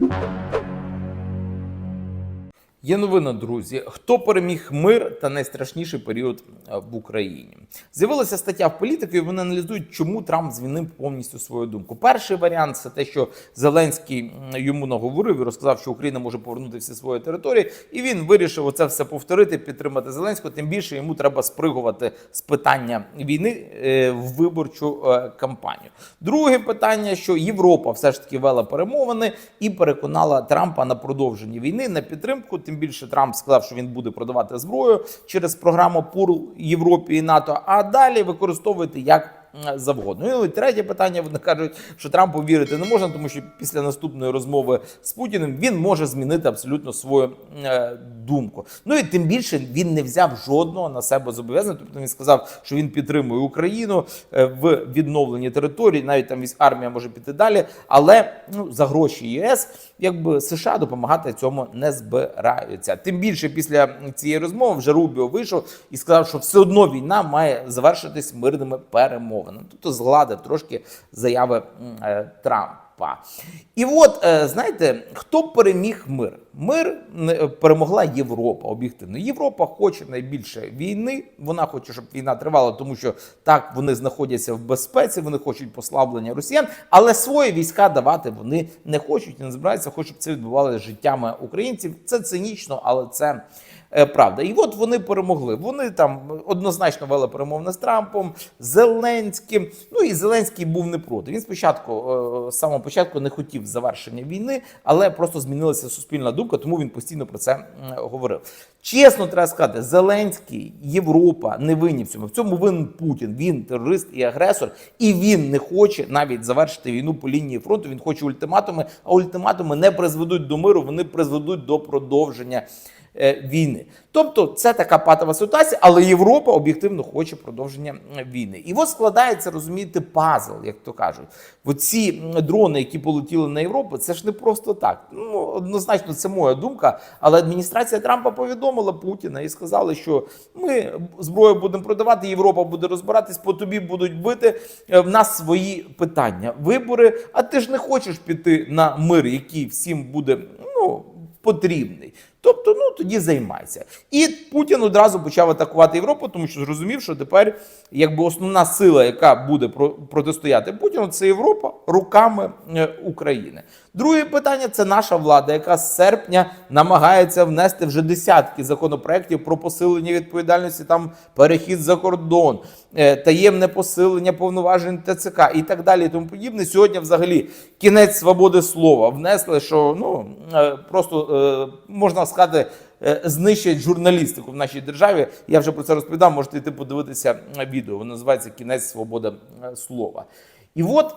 Música Є новина, друзі. Хто переміг мир та найстрашніший період е, в Україні? З'явилася стаття в політику, і вони аналізують, чому Трамп змінив повністю свою думку. Перший варіант це те, що Зеленський йому наговорив і розказав, що Україна може повернути всі свої території, і він вирішив оце все повторити, підтримати Зеленського. Тим більше йому треба спригувати з питання війни е, в виборчу е, кампанію. Друге питання, що Європа все ж таки вела перемовини і переконала Трампа на продовження війни на підтримку. Тим більше Трамп сказав, що він буде продавати зброю через програму ПУР Європі і НАТО, а далі використовувати як завгодно. Ну і третє питання. Вони кажуть, що Трампу вірити не можна, тому що після наступної розмови з Путіним він може змінити абсолютно свою е, думку. Ну і тим більше він не взяв жодного на себе зобов'язання. Тобто він сказав, що він підтримує Україну е, в відновленні територій, навіть там армія може піти далі. Але ну за гроші ЄС, якби США допомагати цьому не збираються. Тим більше після цієї розмови вже Рубіо вийшов і сказав, що все одно війна має завершитись мирними перемовинами. Тобто згладив трошки заяви е, Трампа. І от е, знаєте, хто переміг мир? Мир е, перемогла Європа об'єктивно. Європа хоче найбільше війни. Вона хоче, щоб війна тривала, тому що так вони знаходяться в безпеці, вони хочуть послаблення росіян, але свої війська давати вони не хочуть не збираються, хочуть, щоб це відбувалося життями українців. Це цинічно, але це. е, Правда, і от вони перемогли. Вони там однозначно вели перемовини з Трампом, Зеленським. Ну і Зеленський був не проти. Він спочатку е, з самого початку не хотів завершення війни, але просто змінилася суспільна думка, тому він постійно про це говорив. Чесно, треба сказати, Зеленський, Європа не винні в цьому. В цьому винен Путін. Він терорист і агресор, і він не хоче навіть завершити війну по лінії фронту. Він хоче ультиматуми, а ультиматуми не призведуть до миру, вони призведуть до продовження е, війни. Тобто це така патова ситуація, але Європа об'єктивно хоче продовження е, війни. І от складається, розумієте, пазл, як то кажуть. Оці дрони, які полетіли на Європу, це ж не просто так. Ну однозначно, це моя думка. Але адміністрація Трампа повідомила Путіна і сказали, що ми зброю будемо продавати, Європа буде розбиратись, по тобі будуть бити. е, В нас свої питання, вибори. А ти ж не хочеш піти на мир, який всім буде ну потрібний. Тобто, ну тоді займайся. І Путін одразу почав атакувати Європу, тому що зрозумів, що тепер якби основна сила, яка буде протистояти Путіну, це Європа руками е, України. Друге питання це наша влада, яка з серпня намагається внести вже десятки законопроєктів про посилення відповідальності, там перехід за кордон, е, таємне посилення повноважень ТЦК і так далі. І тому подібне. Сьогодні, взагалі, кінець свободи слова внесли, що ну е, просто можна сказати. е, Знищать журналістику в нашій державі. Я вже про це розповідав. Можете йти подивитися е, відео. Воно називається Кінець свободи е, слова. І от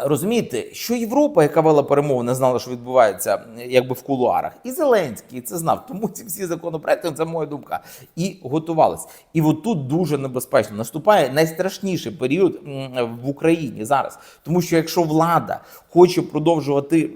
Розумієте, що Європа, яка вела перемову, не знала, що відбувається якби в кулуарах, і Зеленський це знав. Тому ці всі законопроекти, це моя думка, і готувались. І от тут дуже небезпечно наступає найстрашніший період в Україні зараз. Тому що якщо влада хоче продовжувати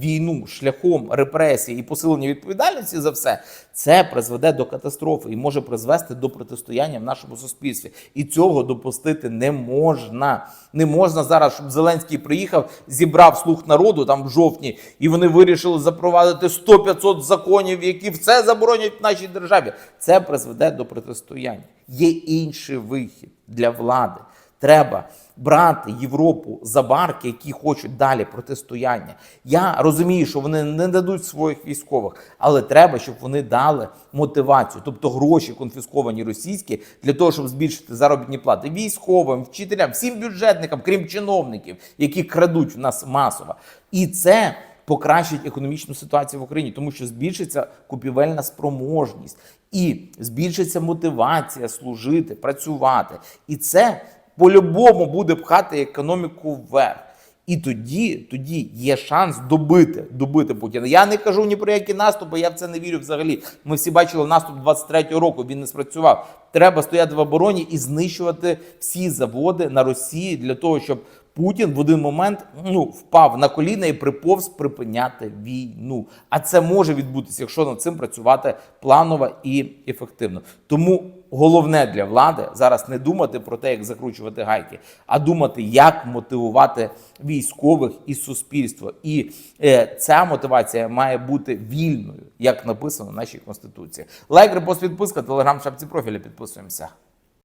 війну шляхом репресії і посилення відповідальності за все, це призведе до катастрофи і може призвести до протистояння в нашому суспільстві. І цього допустити не можна. Не можна зараз, щоб Зеленський приїхав, зібрав слух народу там в жовтні, і вони вирішили запровадити 100-500 законів, які все заборонять в нашій державі. Це призведе до протистояння. Є інший вихід для влади. Треба брати Європу за барки, які хочуть далі протистояння. Я розумію, що вони не дадуть своїх військових, але треба, щоб вони дали мотивацію, тобто гроші конфісковані російські, для того, щоб збільшити заробітні плати військовим, вчителям, всім бюджетникам, крім чиновників, які крадуть в нас масово. І це покращить економічну ситуацію в Україні, тому що збільшиться купівельна спроможність і збільшиться мотивація служити, працювати. І це по-любому буде пхати економіку вверх. І тоді, тоді є шанс добити, добити Путіна. Я не кажу ні про які наступи, я в це не вірю взагалі. Ми всі бачили наступ 23-го року, він не спрацював. Треба стояти в обороні і знищувати всі заводи на Росії для того, щоб Путін в один момент ну впав на коліна і приповз припиняти війну. А це може відбутися, якщо над цим працювати планово і ефективно. Тому головне для влади зараз не думати про те, як закручувати гайки, а думати, як мотивувати військових і суспільство. І е, ця мотивація має бути вільною, як написано в нашій конституції. Лайк, репост, підписка, телеграм, шапці профіля. Підписуємося.